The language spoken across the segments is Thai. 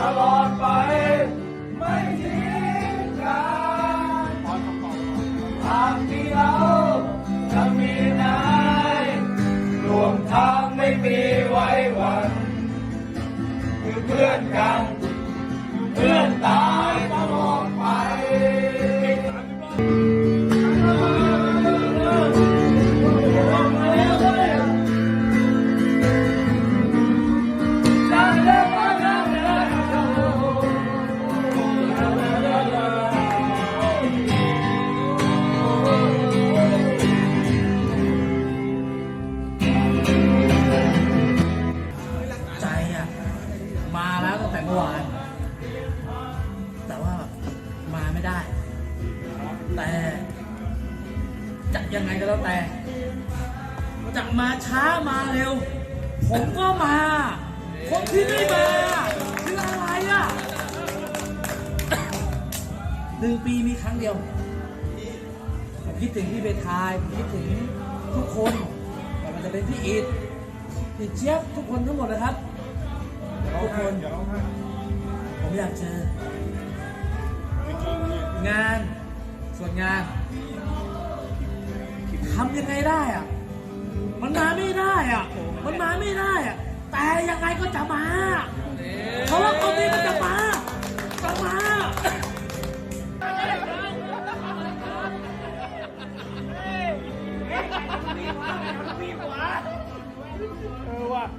ตลอดไป ไม่ทิ้งกันหากที่เราจะมีนายรวมทางไม่มีไว้วัน คือเพื่อนกัน เพื่อนตา ไม่ได้ แต่จะยังไงก็แล้วแต่จะมาช้ามาเร็ว ผมก็มา คนที่ไม่มาคืออะไรอะหนึ่งปีมีครั้งเดียว ผมคิดถึงพี่เบทายผมคิดถึงทุกคนแต่มันจะเป็นพี่อีทพี่เจี๊ยบทุกคนทั้งหมดนะครับทุกคนผมอยากเจอ งานส่วนงานทำยังไงได้อะมันมาไม่ได้อะมันมาไม่ได้อะแต่ยังไงก็จะมา เพราะว่าคนนี้มันจะมาจะมา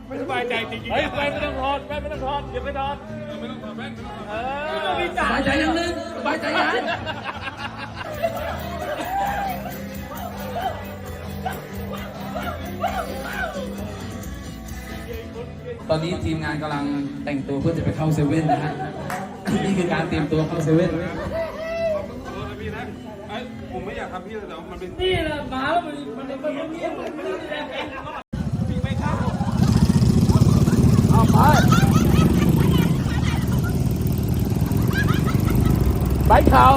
ไม่สบายใจจริงๆเฮ้ยไปไม่ต้องถอดไปไม่ต้องถอดอย่าไปถอดไม่ต้องถอดแม่งเออมีสจ่าบายใจยังนึงสบายใจยังตอนนี้ทีมงานกำลังแต่งตัวเพื่อจะไปเข้าเซเว่นนะฮะนี่คือการเตรียมตัวเข้าเซเว่นพี่นะไอ้ผมไม่อยากทำพี่แต่มันเป็นนี่แหละหมาแล้วมันมันมันมันเลี้ยงมันไม่ได้แรง ไปเขา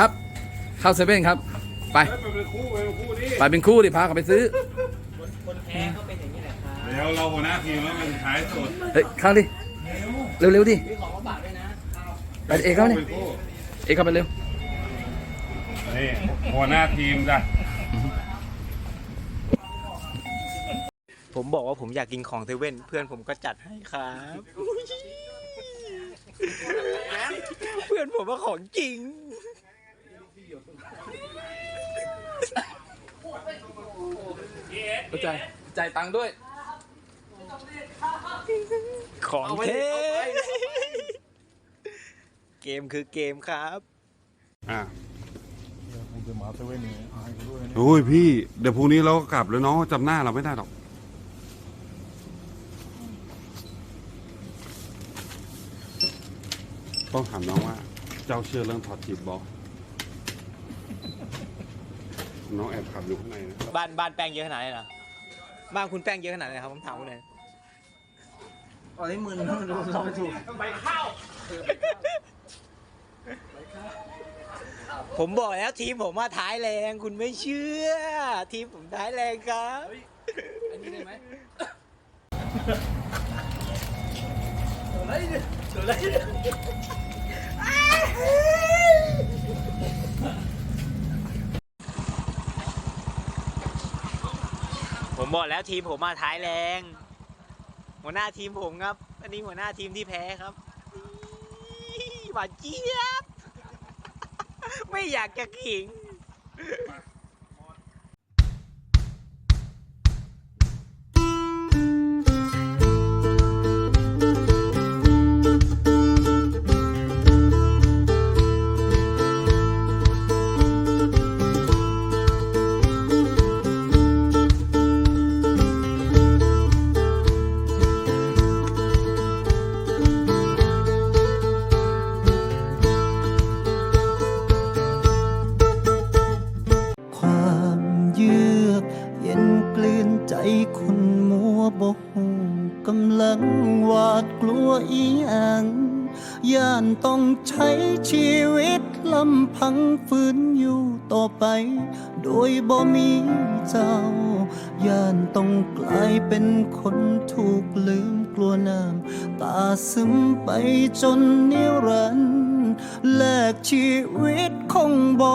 ครับ เข้าเซเว่นครับ ไปมันเป็นคู่ไปเป็นคู่นี่ไปเป็นคู่ดิพาเขาไปซื้อ ดี๋ยวเราหัวหน้าทีมแล้วเป็นท้ายสุดเฮ้ยเข้าดิ เร็วๆดิไปเอกเข้าดิเป็นคู่เอกเข้าไปเร็ว นี่หัวหน้าทีมจ้ะ ผมบอกว่าผมอยากกินของเซเว่นเพื่อนผมก็จัดให้ครับเพื่อนผมว่าของจริงเข้าใจจ่ายตังค์ด้วย ของเท่เกมคือเกมครับ อะโอ้ยพี่ เดี๋ยวพรุ่งนี้เราก็กลับแล้วน้องจำหน้าเราไม่ได้หรอก ต้องถามน้องว่า เจ้าเชื่อเรื่องถอดจิตบอกน้องแอบขับอยู่ข้างในนะ บ้านบ้านแป้งเยอะขนาดไหนนะบ้านคุณแป้งเยอะขนาดไหนครับผมถามคุณหน่อย ตอนนี้มึนเราเราไม่ถูกใบข้าวผมบอกแล้วทีมผมมาท้ายแรงคุณไม่เชื่อ ทีมผมท้ายแรงครับอันนี้ได้ไหมเดี๋ยวไรเดี๋ยวไรผมบอกแล้วทีมผมมาท้ายแรง หัวหน้าทีมผมครับ อันนี้หัวหน้าทีมที่แพ้ครับหวานเจี๊ยบ ไม่อยากจะขิง คนมัวบกหูกำลังหวาดกลัวอีหยังย่านต้องใช้ชีวิตลำพังฝืนอยู่ต่อไป โดยบ่มีเจ้า ย่านต้องกลายเป็นคนถูกลืมกลัวน้ำตาซึมไปจนนิรันดร์แลกชีวิตคงบ่